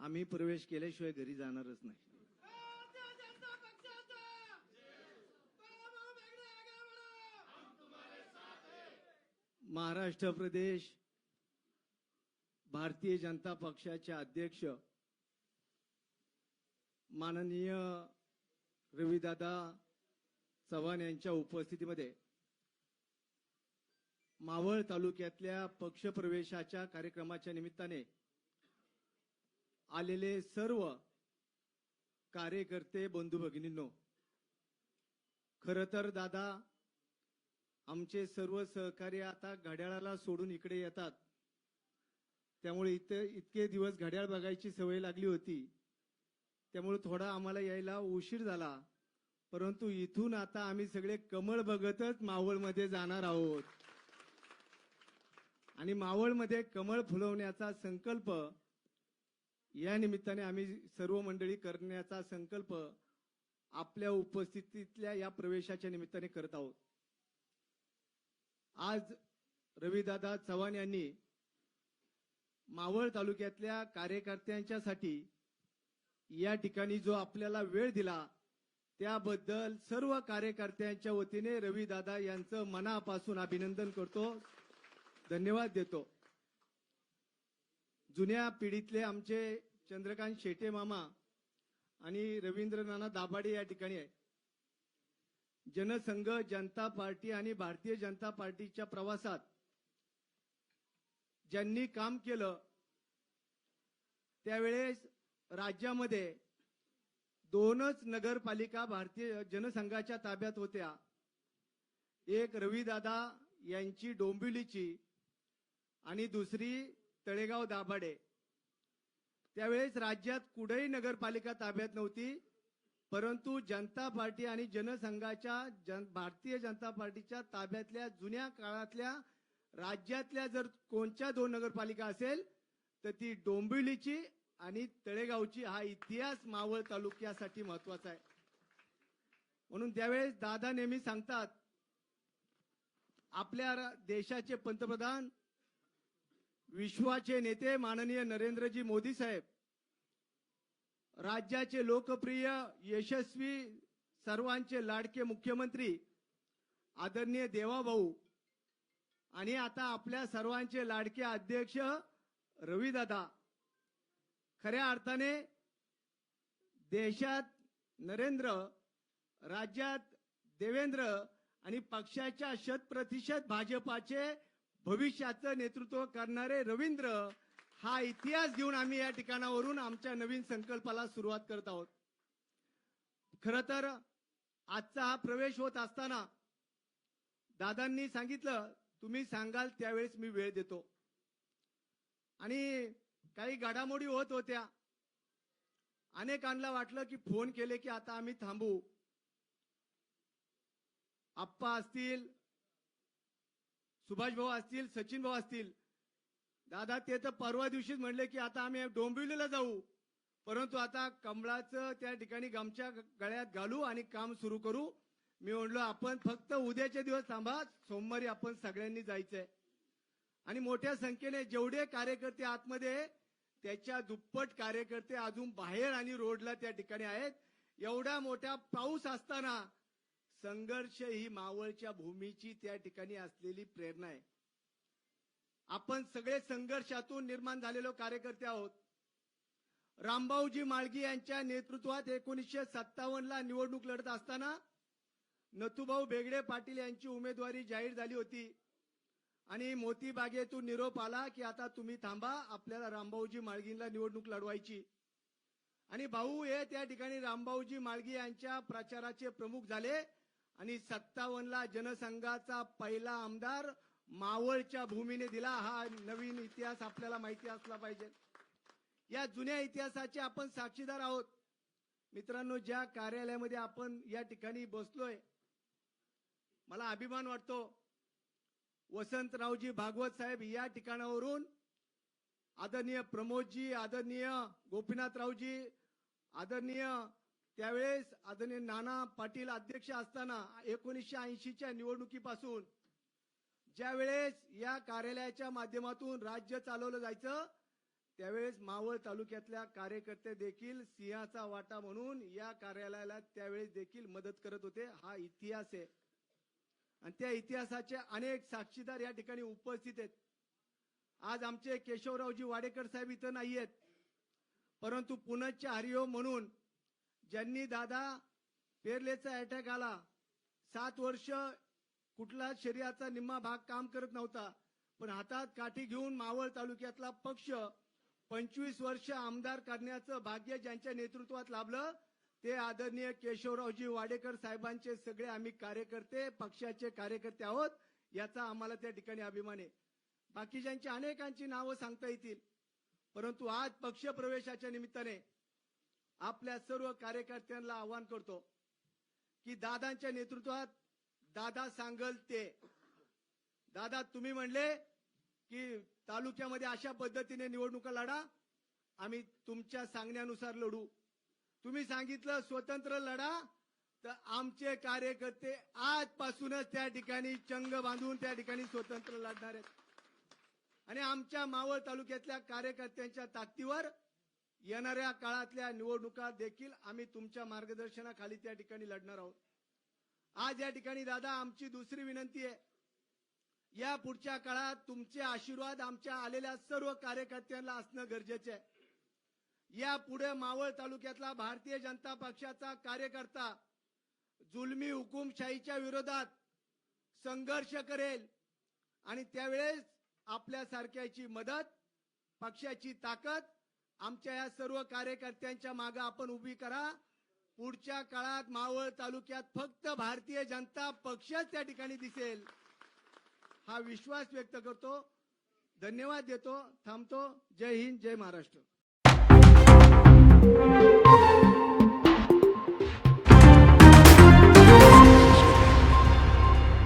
आम्ही प्रवेश केल्याशिवाय घरी जाणारच नाही. महाराष्ट्र प्रदेश भारतीय जनता पक्षाचे अध्यक्ष माननीय रविदादा चव्हाण यांच्या उपस्थितीमध्ये मावळ तालुक्यातल्या पक्षप्रवेशाच्या कार्यक्रमाच्या निमित्ताने आलेले सर्व कार्यकर्ते बंधू भगिनींनो खर तर दादा आमचे सर्व सहकारी आता घड्याळाला सोडून इकडे येतात. त्यामुळे इथे इतके दिवस घड्याळ बघायची सवय लागली होती. त्यामुळे थोडा आम्हाला यायला उशीर झाला. परंतु इथून आता आम्ही सगळे कमळ बघतच मावळमध्ये जाणार आहोत. आणि मावळमध्ये कमळ फुलवण्याचा संकल्प या निमित्ताने आम्ही सर्व मंडळी करण्याचा संकल्प आपल्या उपस्थितीतल्या या प्रवेशाच्या निमित्ताने करत आहोत. आज रविदादा चव्हाण यांनी मावळ तालुक्यातल्या कार्यकर्त्यांच्यासाठी या ठिकाणी जो आपल्याला वेळ दिला त्याबद्दल सर्व कार्यकर्त्यांच्या वतीने रविदादा यांचं मनापासून अभिनंदन करतो धन्यवाद देतो. जुन्या पिढीतले आमचे चंद्रकांत शेटे मामा आणि रवींद्र नाना दाभाडे या ठिकाणी आहे जनसंघ जनता पार्टी आणि भारतीय जनता पार्टीच्या प्रवासात ज्यांनी काम केलं त्यावेळेस राज्यामध्ये दोनच नगरपालिका भारतीय जनसंघाच्या ताब्यात होत्या. एक रवीदादा यांची डोंबिवलीची आणि दुसरी तळेगाव दाभाडे. त्यावेळेस राज्यात कुठेही नगरपालिका ताब्यात नव्हती परंतु जनता पार्टी आणि जनसंघाच्या जन भारतीय जनता पार्टीच्या ताब्यातल्या जुन्या काळातल्या राज्यातल्या जर कोणत्या दोन नगरपालिका असेल तर ती डोंबिवलीची आणि तळेगावची. हा इतिहास मावळ तालुक्यासाठी महत्त्वाचा आहे. म्हणून त्यावेळेस दादा नेहमी सांगतात आपल्या देशाचे पंतप्रधान विश्वाचे नेते माननीय नरेंद्रजी मोदी साहेब राज्याचे लोकप्रिय यशस्वी सर्वांचे लाडके मुख्यमंत्री आदरणीय देवाभाऊ आणि आता आपल्या सर्वांचे लाडके अध्यक्ष रवीदादा खऱ्या अर्थाने देशात नरेंद्र राज्यात देवेंद्र आणि पक्षाच्या शत प्रतिशत भाजपाचे भविष्याचं नेतृत्व करणारे रवींद्र हा इतिहास घेऊन आम्ही या ठिकाणावरून आमच्या नवीन संकल्पाला सुरुवात करत आहोत. खर तर आजचा हा प्रवेश होत असताना दादांनी सांगितलं तुम्ही सांगाल त्यावेळेस मी वेळ देतो. आणि काही घडामोडी होत होत्या. अनेकांना वाटलं की फोन केले की आता आम्ही थांबू. आप्पा असतील सुभाष भाऊ असतील सचिन भाऊ असतील. दादा ते तर परवा दिवशीच म्हणले की आता आम्ही डोंबिवलीला जाऊ. परंतु आता कमळाचं त्या ठिकाणी गमच्या गळ्यात घालू आणि काम सुरू करू. मी म्हणलो आपण फक्त उद्याचे दिवस थांबा सोमवारी आपण सगळ्यांनी जायचंय. आणि मोठ्या संख्येने जेवढे कार्यकर्ते आतमध्ये त्याच्या दुप्पट कार्यकर्ते अजून बाहेर आणि रोडला त्या ठिकाणी आहेत. एवढा मोठा पाऊस असताना संघर्ष ही मावळच्या भूमीची त्या ठिकाणी असलेली प्रेरणा आहे. आपण सगळे संघर्षातून निर्माण झालेलो कार्यकर्ते आहोत. रामभाऊजी माळगी यांच्या नेतृत्वात एकोणीसशे सत्तावन्नला निवडणूक लढत असताना नथुभाऊ बेगडे पाटील यांची उमेदवारी जाहीर झाली होती. आणि मोती बागेतून निरोप आला की आता तुम्ही थांबा आपल्याला रामभाऊजी माळगींना निवडणूक लढवायची. आणि भाऊ हे त्या ठिकाणी रामभाऊजी माळगी यांच्या प्रचाराचे प्रमुख झाले. आणि सत्तावन्नला जनसंघाचा पहिला आमदार मावळच्या भूमीने दिला. हा नवीन इतिहास आपल्याला माहिती असला पाहिजे. या जुन्या इतिहासाचे आपण साक्षीदार आहोत. मित्रांनो ज्या कार्यालयामध्ये आपण या ठिकाणी बसलोय मला अभिमान वाटतो वसंतरावजी भागवत साहेब या ठिकाणावरून आदरणीय प्रमोदजी आदरणीय गोपीनाथरावजी आदरणीय त्यावेळेस आदरणीय नाना पाटील अध्यक्ष असताना एकोणीसशे ऐंशीच्या निवडणुकीपासून ज्या वेळेस या कार्यालयाच्या माध्यमातून राज्य चालवलं जायचं त्यावेळेस मावळ तालुक्यातल्या कार्यकर्ते देखील सिंहाचा वाटा म्हणून या कार्यालयाला त्यावेळेस देखील मदत करत होते. हा इतिहास आहे. आणि त्या इतिहासाचे अनेक साक्षीदार या ठिकाणी उपस्थित आहेत. आज आमचे केशवरावजी वाडेकर साहेब इथं नाही आहेत परंतु पुनश्च हरिओम म्हणून ज्यांनी दादा पेरलेचा अटॅक आला सात वर्ष कुठला शरीराचा निम्मा भाग काम करत नव्हता पण हातात काठी घेऊन मावळ तालुक्यातला पक्ष पंचवीस वर्ष आमदार करण्याचं भाग्य ज्यांच्या नेतृत्वात लाभलं ते आदरणीय केशवरावजी वाडेकर साहेबांचे सगळे आम्ही कार्यकर्ते पक्षाचे कार्यकर्ते आहोत याचा आम्हाला त्या ठिकाणी अभिमान आहे. बाकीच्यांची अनेकांची नावं सांगता येतील परंतु आज पक्ष प्रवेशाच्या निमित्ताने आपल्या सर्व कार्यकर्त्यांना आवाहन करतो की दादांच्या नेतृत्वात दादा सांगल ते. दादा तुम्ही म्हणले की तालुक्यामध्ये अशा पद्धतीने निवडणुका लढा आम्ही तुमच्या सांगण्यानुसार लढू. तुम्ही सांगितलं स्वतंत्र लढा तर आमचे कार्यकर्ते आजपासूनच त्या ठिकाणी चंग बांधून त्या ठिकाणी स्वतंत्र लढणार आहेत. आणि आमच्या मावळ तालुक्यातल्या कार्यकर्त्यांच्या ताकदीवर येणाऱ्या काळातल्या निवडणुका देखील आम्ही तुमच्या मार्गदर्शनाखाली त्या ठिकाणी लढणार आहोत. आज या ठिकाणी दादा आमची दुसरी विनंती आहे. या पुढच्या काळात तुमचे आशीर्वाद आमच्या आलेल्या सर्व कार्यकर्त्यांना असणं गरजेचे आहे. या पुढे मावळ तालुक्यातला भारतीय जनता पक्षाचा कार्यकर्ता जुलमी हुकुमशाहीच्या विरोधात संघर्ष करेल आणि त्यावेळेस आपल्यासारख्याची मदत पक्षाची ताकद आमच्या या सर्व कार्यकर्त्यांच्या मागे आपण उभी करा. पुढच्या काळात मावळ तालुक्यात फक्त भारतीय जनता पक्षच त्या ठिकाणी दिसेल. हा विश्वास व्यक्त करतो. धन्यवाद देतो. थांबतो. जय हिंद जय महाराष्ट्र.